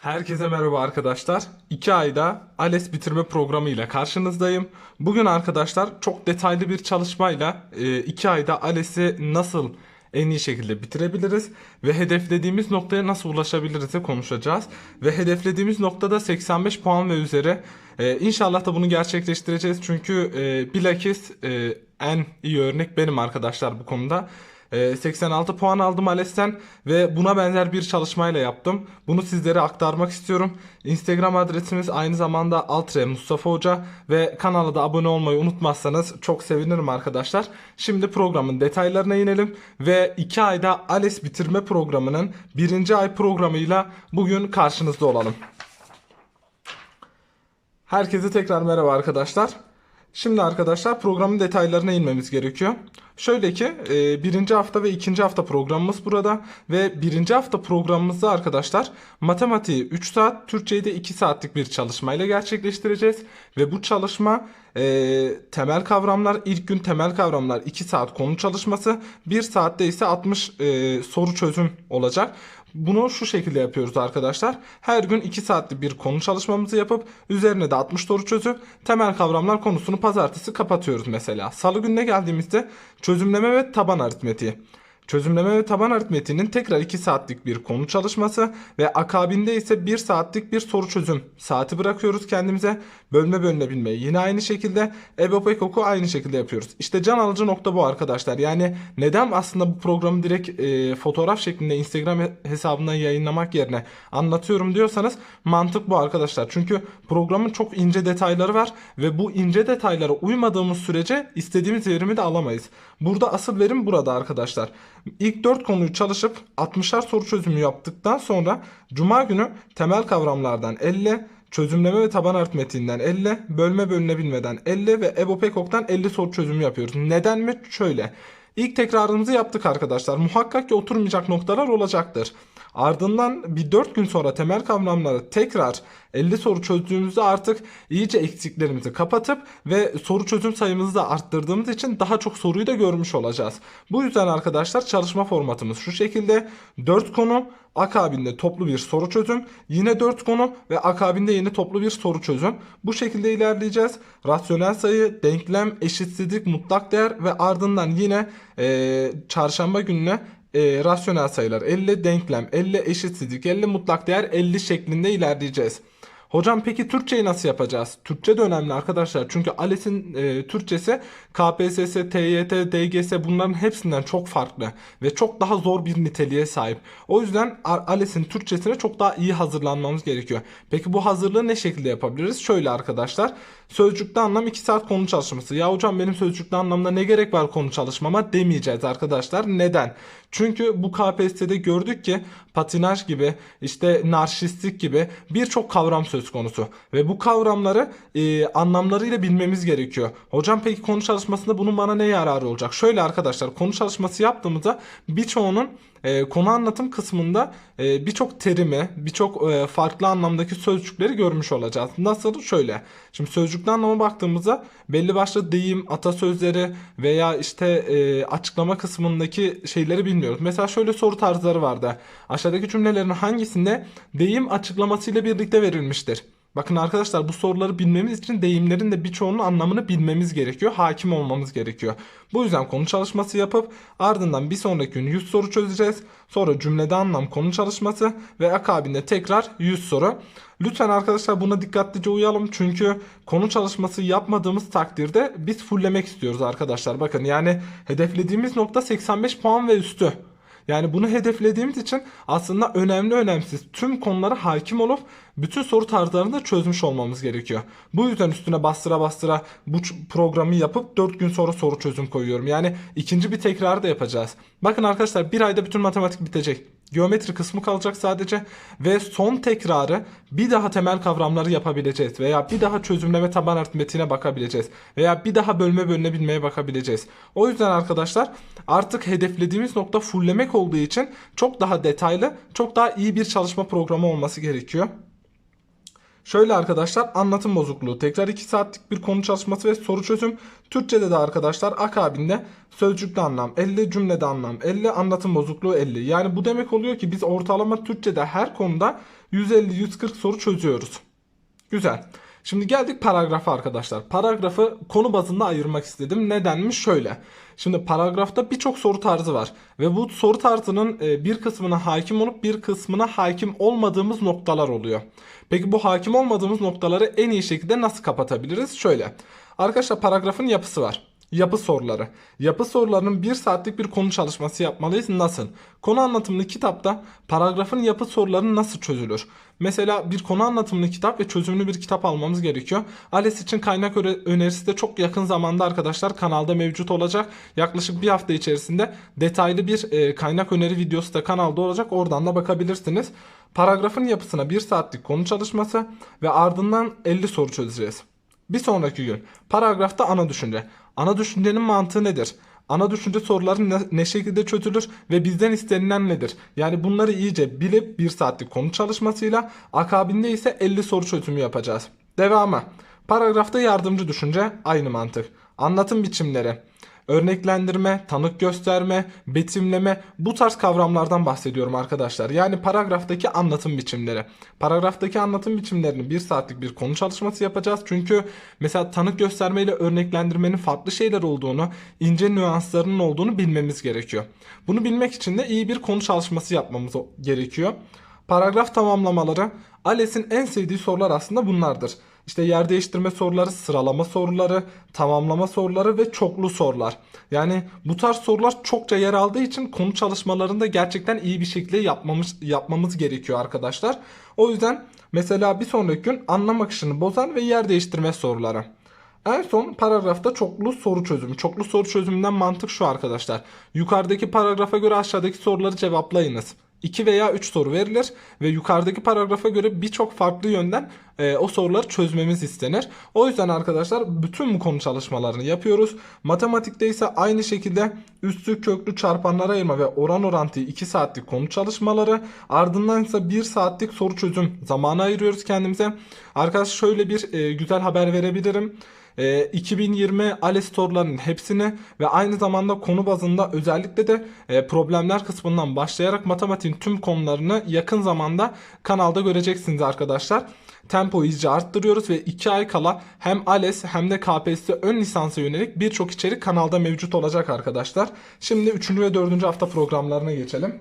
Herkese merhaba arkadaşlar. 2 ayda ALES bitirme programı ile karşınızdayım. Bugün arkadaşlar çok detaylı bir çalışmayla 2 ayda ALES'i nasıl en iyi şekilde bitirebiliriz ve hedeflediğimiz noktaya nasıl ulaşabiliriz'e konuşacağız. Ve hedeflediğimiz noktada 85 puan ve üzeri. Ee, inşallah da bunu gerçekleştireceğiz çünkü e, bilakis e, en iyi örnek benim arkadaşlar bu konuda. Ee, 86 puan aldım ALES'ten ve buna benzer bir çalışmayla yaptım. Bunu sizlere aktarmak istiyorum. Instagram adresimiz aynı zamanda altre Mustafa Hoca ve kanala da abone olmayı unutmazsanız çok sevinirim arkadaşlar. Şimdi programın detaylarına inelim ve 2 ayda ALES bitirme programının 1. ay programıyla bugün karşınızda olalım. Herkese tekrar merhaba arkadaşlar. Şimdi arkadaşlar programın detaylarına inmemiz gerekiyor. Şöyle ki e, birinci hafta ve ikinci hafta programımız burada ve birinci hafta programımızda arkadaşlar matematiği 3 saat, Türkçeyi de 2 saatlik bir çalışmayla gerçekleştireceğiz. Ve bu çalışma e, temel kavramlar, ilk gün temel kavramlar 2 saat konu çalışması, 1 saatte ise 60 e, soru çözüm olacak. Bunu şu şekilde yapıyoruz arkadaşlar. Her gün 2 saatlik bir konu çalışmamızı yapıp üzerine de 60 soru çözüp temel kavramlar konusunu pazartesi kapatıyoruz mesela. Salı gününe geldiğimizde çözümleme ve taban aritmetiği. Çözümleme ve taban aritmetiğinin tekrar 2 saatlik bir konu çalışması ve akabinde ise 1 saatlik bir soru çözüm saati bırakıyoruz kendimize. Bölme bölünebilmeyi yine aynı şekilde EBOB ekoku aynı şekilde yapıyoruz. İşte can alıcı nokta bu arkadaşlar. Yani neden aslında bu programı direkt e, fotoğraf şeklinde Instagram hesabından yayınlamak yerine anlatıyorum diyorsanız mantık bu arkadaşlar. Çünkü programın çok ince detayları var ve bu ince detaylara uymadığımız sürece istediğimiz verimi de alamayız. Burada asıl verim burada arkadaşlar. İlk 4 konuyu çalışıp 60'ar soru çözümü yaptıktan sonra Cuma günü temel kavramlardan 50, çözümleme ve taban aritmetiğinden 50, bölme bölünebilmeden 50 ve EBOB EKOK'tan 50 soru çözümü yapıyoruz. Neden mi? Şöyle. İlk tekrarımızı yaptık arkadaşlar. Muhakkak ki oturmayacak noktalar olacaktır. Ardından bir 4 gün sonra temel kavramları tekrar 50 soru çözdüğümüzde artık iyice eksiklerimizi kapatıp ve soru çözüm sayımızı da arttırdığımız için daha çok soruyu da görmüş olacağız. Bu yüzden arkadaşlar çalışma formatımız şu şekilde 4 konu akabinde toplu bir soru çözüm yine 4 konu ve akabinde yine toplu bir soru çözüm. Bu şekilde ilerleyeceğiz. Rasyonel sayı, denklem, eşitsizlik, mutlak değer ve ardından yine e, çarşamba gününe e, rasyonel sayılar 50, denklem 50, eşitsizlik 50, mutlak değer 50 şeklinde ilerleyeceğiz. Hocam peki Türkçeyi nasıl yapacağız? Türkçe de önemli arkadaşlar. Çünkü ALES'in e, Türkçesi KPSS, TYT, DGS bunların hepsinden çok farklı ve çok daha zor bir niteliğe sahip. O yüzden ALES'in Türkçesine çok daha iyi hazırlanmamız gerekiyor. Peki bu hazırlığı ne şekilde yapabiliriz? Şöyle arkadaşlar. Sözcükte anlam 2 saat konu çalışması. Ya hocam benim sözcükte anlamda ne gerek var konu çalışmama demeyeceğiz arkadaşlar. Neden? Çünkü bu KPSS'de gördük ki patinaj gibi işte narşistlik gibi birçok kavram söz konusu. Ve bu kavramları e, anlamlarıyla bilmemiz gerekiyor. Hocam peki konu çalışmasında bunun bana ne yararı olacak? Şöyle arkadaşlar konu çalışması yaptığımızda birçoğunun e, konu anlatım kısmında e, birçok terimi, birçok e, farklı anlamdaki sözcükleri görmüş olacağız. Nasıl? Şöyle. Şimdi sözcükte anlama baktığımızda belli başlı deyim, atasözleri veya işte e, açıklama kısmındaki şeyleri bilmiyoruz. Mesela şöyle soru tarzları vardı. Aşağıdaki cümlelerin hangisinde deyim açıklamasıyla birlikte verilmiştir? Bakın arkadaşlar bu soruları bilmemiz için deyimlerin de birçoğunun anlamını bilmemiz gerekiyor. Hakim olmamız gerekiyor. Bu yüzden konu çalışması yapıp ardından bir sonraki gün 100 soru çözeceğiz. Sonra cümlede anlam konu çalışması ve akabinde tekrar 100 soru. Lütfen arkadaşlar buna dikkatlice uyalım. Çünkü konu çalışması yapmadığımız takdirde biz fulllemek istiyoruz arkadaşlar. Bakın yani hedeflediğimiz nokta 85 puan ve üstü. Yani bunu hedeflediğimiz için aslında önemli önemsiz tüm konulara hakim olup bütün soru tarzlarını da çözmüş olmamız gerekiyor. Bu yüzden üstüne bastıra bastıra bu programı yapıp 4 gün sonra soru çözüm koyuyorum. Yani ikinci bir tekrar da yapacağız. Bakın arkadaşlar bir ayda bütün matematik bitecek. Geometri kısmı kalacak sadece ve son tekrarı bir daha temel kavramları yapabileceğiz veya bir daha çözümleme taban aritmetiğine bakabileceğiz veya bir daha bölme bölünebilmeye bakabileceğiz. O yüzden arkadaşlar artık hedeflediğimiz nokta fulllemek olduğu için çok daha detaylı, çok daha iyi bir çalışma programı olması gerekiyor. Şöyle arkadaşlar anlatım bozukluğu, tekrar 2 saatlik bir konu çalışması ve soru çözüm. Türkçede de arkadaşlar akabinde sözcükte anlam 50, cümlede anlam 50, anlatım bozukluğu 50. Yani bu demek oluyor ki biz ortalama Türkçede her konuda 150-140 soru çözüyoruz. Güzel. Şimdi geldik paragrafa arkadaşlar. Paragrafı konu bazında ayırmak istedim. Nedenmiş? Şöyle. Şimdi paragrafta birçok soru tarzı var. Ve bu soru tarzının e, bir kısmına hakim olup bir kısmına hakim olmadığımız noktalar oluyor. Peki bu hakim olmadığımız noktaları en iyi şekilde nasıl kapatabiliriz? Şöyle. Arkadaşlar paragrafın yapısı var. Yapı soruları. Yapı sorularının bir saatlik bir konu çalışması yapmalıyız. Nasıl? Konu anlatımlı kitapta paragrafın yapı soruları nasıl çözülür? Mesela bir konu anlatımlı kitap ve çözümlü bir kitap almamız gerekiyor. ALES için kaynak önerisi de çok yakın zamanda arkadaşlar kanalda mevcut olacak. Yaklaşık bir hafta içerisinde detaylı bir e, kaynak öneri videosu da kanalda olacak. Oradan da bakabilirsiniz. Paragrafın yapısına bir saatlik konu çalışması ve ardından 50 soru çözeceğiz. Bir sonraki gün paragrafta ana düşünce. Ana düşüncenin mantığı nedir? Ana düşünce soruları ne, ne şekilde çözülür ve bizden istenilen nedir? Yani bunları iyice bilip bir saatlik konu çalışmasıyla akabinde ise 50 soru çözümü yapacağız. Devamı. Paragrafta yardımcı düşünce aynı mantık. Anlatım biçimleri, örneklendirme, tanık gösterme, betimleme bu tarz kavramlardan bahsediyorum arkadaşlar. Yani paragraftaki anlatım biçimleri. Paragraftaki anlatım biçimlerini bir saatlik bir konu çalışması yapacağız. Çünkü mesela tanık gösterme ile örneklendirmenin farklı şeyler olduğunu, ince nüanslarının olduğunu bilmemiz gerekiyor. Bunu bilmek için de iyi bir konu çalışması yapmamız gerekiyor. Paragraf tamamlamaları ALES'in en sevdiği sorular aslında bunlardır. İşte yer değiştirme soruları, sıralama soruları, tamamlama soruları ve çoklu sorular. Yani bu tarz sorular çokça yer aldığı için konu çalışmalarında gerçekten iyi bir şekilde yapmamız, yapmamız gerekiyor arkadaşlar. O yüzden mesela bir sonraki gün anlam akışını bozan ve yer değiştirme soruları. En son paragrafta çoklu soru çözümü. Çoklu soru çözümünden mantık şu arkadaşlar. Yukarıdaki paragrafa göre aşağıdaki soruları cevaplayınız. 2 veya 3 soru verilir ve yukarıdaki paragrafa göre birçok farklı yönden e, o soruları çözmemiz istenir. O yüzden arkadaşlar bütün bu konu çalışmalarını yapıyoruz. Matematikte ise aynı şekilde üstü köklü çarpanlara ayırma ve oran orantıyı 2 saatlik konu çalışmaları ardından ise 1 saatlik soru çözüm zamanı ayırıyoruz kendimize. Arkadaşlar şöyle bir e, güzel haber verebilirim. E, 2020 ALES sorularının hepsini ve aynı zamanda konu bazında özellikle de e, problemler kısmından başlayarak matematiğin tüm konularını yakın zamanda kanalda göreceksiniz arkadaşlar. Tempoyu iyice arttırıyoruz ve 2 ay kala hem ALES hem de KPSS ön lisansa yönelik birçok içerik kanalda mevcut olacak arkadaşlar. Şimdi 3. ve 4. hafta programlarına geçelim.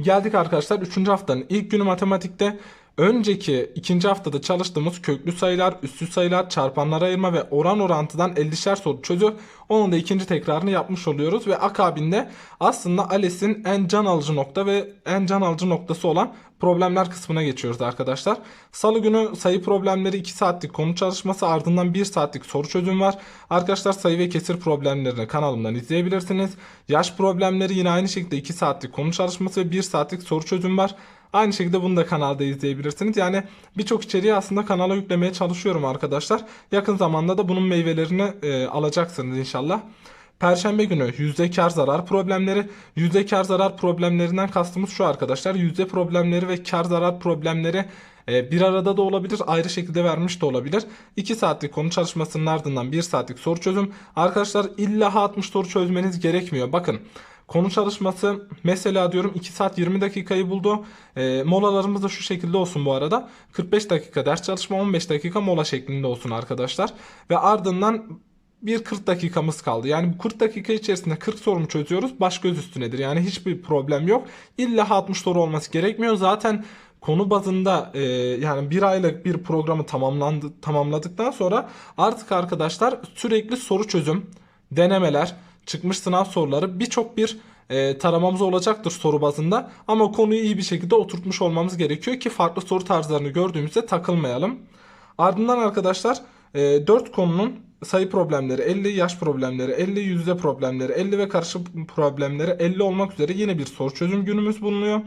Geldik arkadaşlar 3. haftanın ilk günü matematikte önceki ikinci haftada çalıştığımız köklü sayılar, üstü sayılar, çarpanlara ayırma ve oran orantıdan 50'şer soru çözüp onun da ikinci tekrarını yapmış oluyoruz ve akabinde aslında ALES'in en can alıcı nokta ve en can alıcı noktası olan problemler kısmına geçiyoruz arkadaşlar. Salı günü sayı problemleri 2 saatlik konu çalışması ardından 1 saatlik soru çözüm var. Arkadaşlar sayı ve kesir problemlerini kanalımdan izleyebilirsiniz. Yaş problemleri yine aynı şekilde 2 saatlik konu çalışması ve 1 saatlik soru çözüm var. Aynı şekilde bunu da kanalda izleyebilirsiniz. Yani birçok içeriği aslında kanala yüklemeye çalışıyorum arkadaşlar. Yakın zamanda da bunun meyvelerini e, alacaksınız inşallah. Perşembe günü yüzde kar zarar problemleri. Yüzde kar zarar problemlerinden kastımız şu arkadaşlar. Yüzde problemleri ve kar zarar problemleri e, bir arada da olabilir, ayrı şekilde vermiş de olabilir. 2 saatlik konu çalışmasının ardından 1 saatlik soru çözüm. Arkadaşlar illa 60 soru çözmeniz gerekmiyor. Bakın Konu çalışması mesela diyorum 2 saat 20 dakikayı buldu. E, molalarımız da şu şekilde olsun bu arada. 45 dakika ders çalışma 15 dakika mola şeklinde olsun arkadaşlar. Ve ardından bir 40 dakikamız kaldı. Yani bu 40 dakika içerisinde 40 sorumu çözüyoruz. Baş göz üstünedir. Yani hiçbir problem yok. İlla 60 soru olması gerekmiyor. Zaten konu bazında e, yani bir aylık bir programı tamamlandı tamamladıktan sonra artık arkadaşlar sürekli soru çözüm, denemeler, çıkmış sınav soruları birçok bir e, taramamız olacaktır soru bazında. Ama konuyu iyi bir şekilde oturtmuş olmamız gerekiyor ki farklı soru tarzlarını gördüğümüzde takılmayalım. Ardından arkadaşlar e, 4 konunun sayı problemleri 50, yaş problemleri 50, yüzde problemleri 50 ve karışık problemleri 50 olmak üzere yine bir soru çözüm günümüz bulunuyor.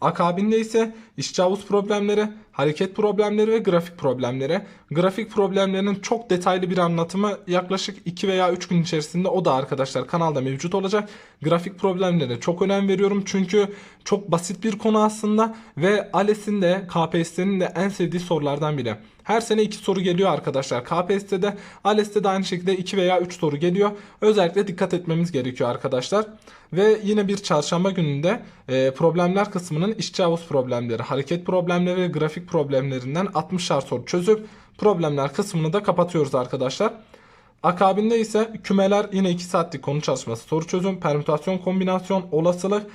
Akabinde ise işçi havuz problemleri, hareket problemleri ve grafik problemleri. Grafik problemlerinin çok detaylı bir anlatımı yaklaşık 2 veya 3 gün içerisinde o da arkadaşlar kanalda mevcut olacak. Grafik problemlerine çok önem veriyorum çünkü çok basit bir konu aslında ve ALES'in de KPSS'nin de en sevdiği sorulardan biri. Her sene 2 soru geliyor arkadaşlar. KPSS'de, ALES'te de aynı şekilde 2 veya 3 soru geliyor. Özellikle dikkat etmemiz gerekiyor arkadaşlar. Ve yine bir çarşamba gününde e, problemler kısmının işçi havuz problemleri, hareket problemleri ve grafik problemlerinden 60'ar soru çözüp problemler kısmını da kapatıyoruz arkadaşlar. Akabinde ise kümeler yine 2 saatlik konu çalışması, soru çözüm, permütasyon, kombinasyon, olasılık,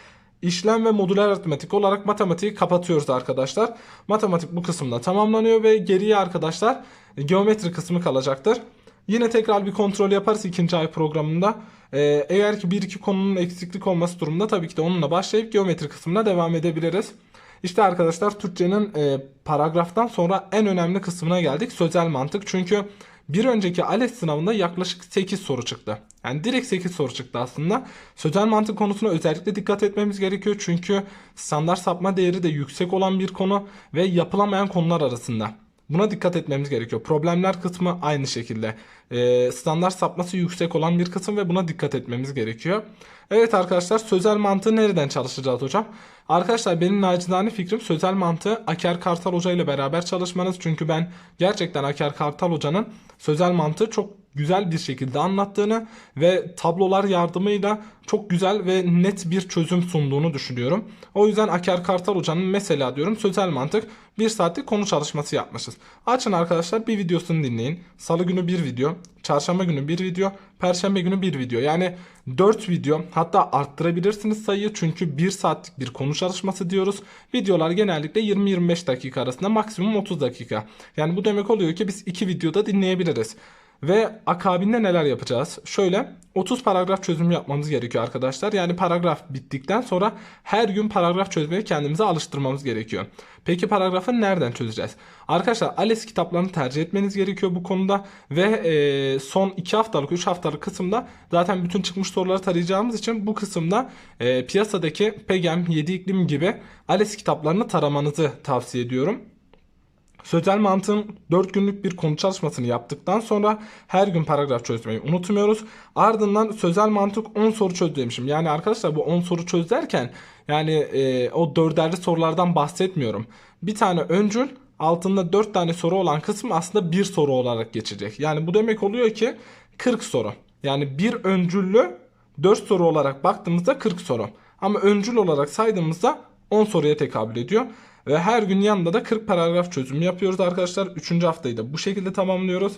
işlem ve modüler aritmetik olarak matematiği kapatıyoruz arkadaşlar. Matematik bu kısımda tamamlanıyor ve geriye arkadaşlar geometri kısmı kalacaktır. Yine tekrar bir kontrol yaparız ikinci ay programında. Ee, eğer ki bir iki konunun eksiklik olması durumunda tabii ki de onunla başlayıp geometri kısmına devam edebiliriz. İşte arkadaşlar Türkçenin e, paragraftan sonra en önemli kısmına geldik. Sözel mantık. Çünkü bir önceki ALES sınavında yaklaşık 8 soru çıktı. Yani direkt 8 soru çıktı aslında. Sözel mantık konusuna özellikle dikkat etmemiz gerekiyor. Çünkü standart sapma değeri de yüksek olan bir konu ve yapılamayan konular arasında. Buna dikkat etmemiz gerekiyor. Problemler kısmı aynı şekilde. Ee, standart sapması yüksek olan bir kısım ve buna dikkat etmemiz gerekiyor. Evet arkadaşlar sözel mantığı nereden çalışacağız hocam? Arkadaşlar benim nacizane fikrim sözel mantığı Aker Kartal Hoca ile beraber çalışmanız. Çünkü ben gerçekten Aker Kartal Hoca'nın sözel mantığı çok güzel bir şekilde anlattığını ve tablolar yardımıyla çok güzel ve net bir çözüm sunduğunu düşünüyorum. O yüzden Aker Kartal Hoca'nın mesela diyorum sözel mantık bir saatlik konu çalışması yapmışız. Açın arkadaşlar bir videosunu dinleyin. Salı günü bir video, çarşamba günü bir video, perşembe günü bir video. Yani 4 video hatta arttırabilirsiniz sayıyı çünkü 1 saatlik bir konu çalışması diyoruz. Videolar genellikle 20-25 dakika arasında maksimum 30 dakika. Yani bu demek oluyor ki biz 2 videoda dinleyebiliriz. Ve akabinde neler yapacağız? Şöyle 30 paragraf çözümü yapmamız gerekiyor arkadaşlar. Yani paragraf bittikten sonra her gün paragraf çözmeye kendimize alıştırmamız gerekiyor. Peki paragrafı nereden çözeceğiz? Arkadaşlar ALES kitaplarını tercih etmeniz gerekiyor bu konuda. Ve e, son 2 haftalık 3 haftalık kısımda zaten bütün çıkmış soruları tarayacağımız için bu kısımda e, piyasadaki PEGEM 7 iklim gibi ALES kitaplarını taramanızı tavsiye ediyorum. Sözel mantığın 4 günlük bir konu çalışmasını yaptıktan sonra her gün paragraf çözmeyi unutmuyoruz. Ardından sözel mantık 10 soru çöz demişim. Yani arkadaşlar bu 10 soru çöz derken yani e, o dörderli sorulardan bahsetmiyorum. Bir tane öncül altında 4 tane soru olan kısım aslında bir soru olarak geçecek. Yani bu demek oluyor ki 40 soru. Yani bir öncüllü 4 soru olarak baktığımızda 40 soru. Ama öncül olarak saydığımızda 10 soruya tekabül ediyor. Ve her gün yanında da 40 paragraf çözümü yapıyoruz arkadaşlar. 3. haftayı da bu şekilde tamamlıyoruz.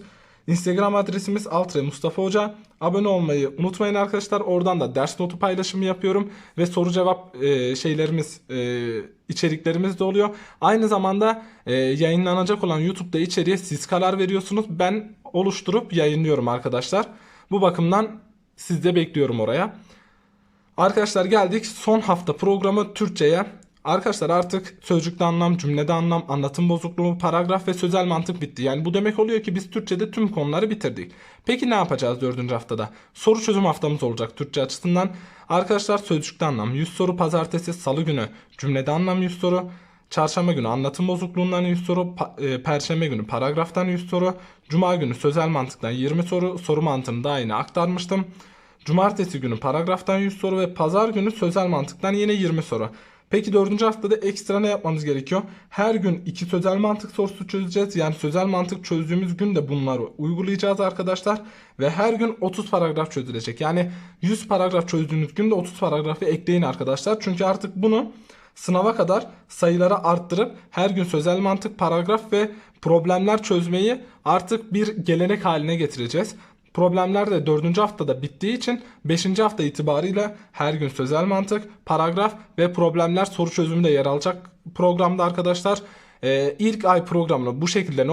Instagram adresimiz Altre Mustafa Hoca. Abone olmayı unutmayın arkadaşlar. Oradan da ders notu paylaşımı yapıyorum. Ve soru cevap e, şeylerimiz, e, içeriklerimiz de oluyor. Aynı zamanda e, yayınlanacak olan YouTube'da içeriye siz karar veriyorsunuz. Ben oluşturup yayınlıyorum arkadaşlar. Bu bakımdan siz de bekliyorum oraya. Arkadaşlar geldik son hafta programı Türkçe'ye. Arkadaşlar artık sözcükte anlam, cümlede anlam, anlatım bozukluğu, paragraf ve sözel mantık bitti. Yani bu demek oluyor ki biz Türkçe'de tüm konuları bitirdik. Peki ne yapacağız dördüncü haftada? Soru çözüm haftamız olacak Türkçe açısından. Arkadaşlar sözcükte anlam 100 soru pazartesi, salı günü cümlede anlam 100 soru. Çarşamba günü anlatım bozukluğundan 100 soru, e, perşembe günü paragraftan 100 soru, cuma günü sözel mantıktan 20 soru, soru mantığını daha yine aktarmıştım. Cumartesi günü paragraftan 100 soru ve pazar günü sözel mantıktan yine 20 soru. Peki dördüncü haftada ekstra ne yapmamız gerekiyor? Her gün iki sözel mantık sorusu çözeceğiz. Yani sözel mantık çözdüğümüz gün de bunları uygulayacağız arkadaşlar. Ve her gün 30 paragraf çözülecek. Yani 100 paragraf çözdüğünüz günde 30 paragrafı ekleyin arkadaşlar. Çünkü artık bunu sınava kadar sayıları arttırıp her gün sözel mantık, paragraf ve problemler çözmeyi artık bir gelenek haline getireceğiz. Problemler de 4. haftada bittiği için 5. hafta itibariyle her gün sözel mantık, paragraf ve problemler soru çözümü de yer alacak programda arkadaşlar. Ee, ilk ay programını bu şekilde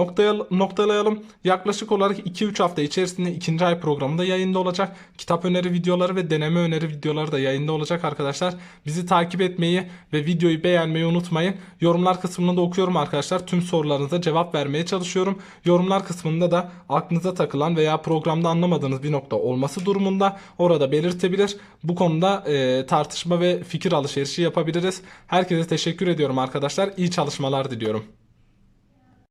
noktalayalım. Yaklaşık olarak 2-3 hafta içerisinde ikinci ay programı da yayında olacak. Kitap öneri videoları ve deneme öneri videoları da yayında olacak arkadaşlar. Bizi takip etmeyi ve videoyu beğenmeyi unutmayın. Yorumlar kısmını da okuyorum arkadaşlar. Tüm sorularınıza cevap vermeye çalışıyorum. Yorumlar kısmında da aklınıza takılan veya programda anlamadığınız bir nokta olması durumunda orada belirtebilir. Bu konuda e, tartışma ve fikir alışverişi yapabiliriz. Herkese teşekkür ediyorum arkadaşlar. İyi çalışmalar diliyorum.